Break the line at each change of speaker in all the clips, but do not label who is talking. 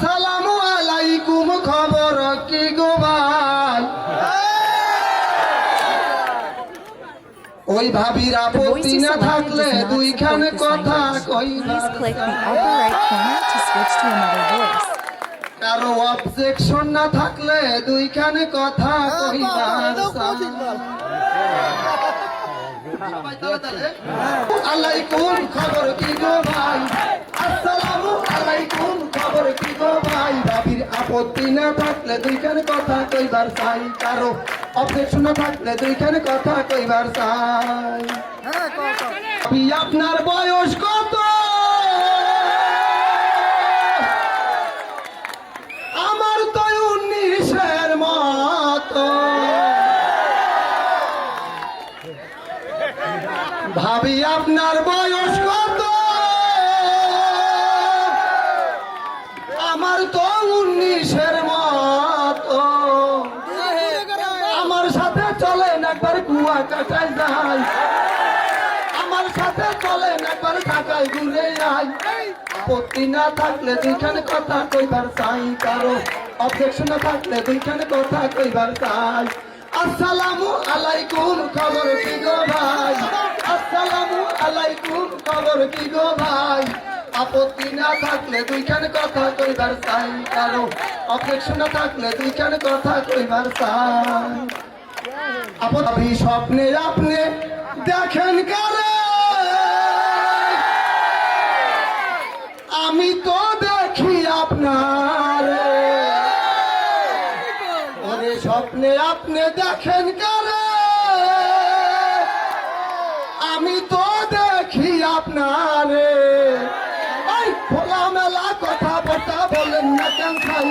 আসসালামু আলাইকুম খবর কি গো ভাই ওই ভাবির আপত্তি না থাকলে দুইখানে কথা. কারও অবজেকশন না থাকলে দুইখানে কথা কইবা আলাইকুম খবর থাকলে দুইখানে কথা কইবার চাই কারও অবজেকশন থাকলে দুইখানে কথা কইবার চাই। আপনার বয়স কত? আমার তো উনিশের মতো। ভাবি আপনার বয়স কত? সাথে চলেন একবার কুয়া কাটায় যায় আমার সাথে চলেন একবার ঢাকায় ঘুরে যাই আপত্তি না থাকলে দুইখানে কথা কইবার চাই, কারও অবজেকশন থাকলে দুইখানে কথা কইবার চাই। আসসালামু আলাইকুম, খবর কি গো ভাই? আসসালামু আলাইকুম, খবর কি গো ভাই? আপত্তি না থাকলে দুইখানে কথা কইবার চাই, কারও অবজেকশন থাকলে দুইখানে কথা কইবার চাই। আপনি স্বপ্নে আপনি দেখেন কারে। আমি তো দেখি আপনার। স্বপ্নে আপনি দেখেন কারে। আমি তো দেখি আপনারে। এই খোলা মেলা কথা বটা বলেন না কেন খাই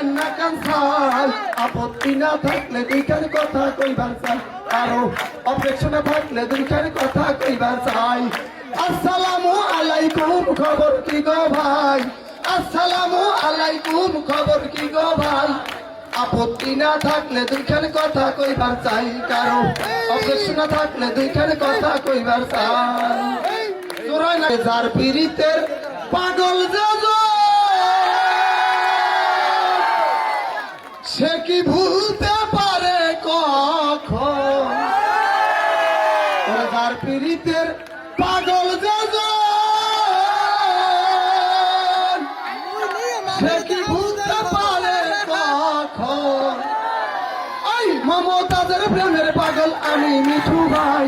বলেন না কেন আপত্তি না থাকলে দুইখানে কথা কইবার চাই। আরও অপেক্ষা থাকলে দুইখানে কথা কইবার চাই। আসসালামু আলাইকুম, খবর কি গো ভাই? আসসালামু আলাইকুম, খবর কি গো ভাই? আপত্তি না থাকলে দুইখানে কথা কইবার চাই। কারও অপেক্ষা না থাকলে দুইখানে কথা কইবার চাই। তোরাই না যার পীড়িতের এই মমতাজের প্রেমের পাগল আমি মিঠু ভাই।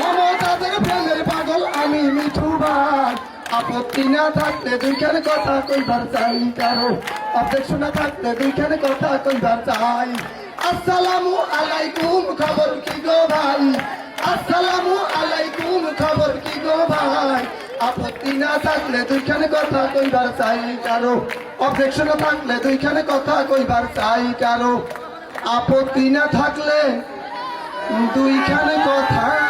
মমতাজের প্রেমের পাগল আমি মিঠু ভাই। আপত্তি না থাকলে দুইখানে কথা কইবার চাই কারও। অপেক্ষা না থাকলে দুইখানে কথা কইবার চাই। আসসালামু আলাইকুম, খবর কি গো ভাই? আসসালামু আলাইকুম, খবর কি গো ভাই? আপত্তি না থাকলে দুইখানে কথা কইবার চাই কারও। অপেক্ষা না থাকলে দুইখানে কথা কইবার চাই কারও। আপত্তি না থাকলে দুইখানে কথা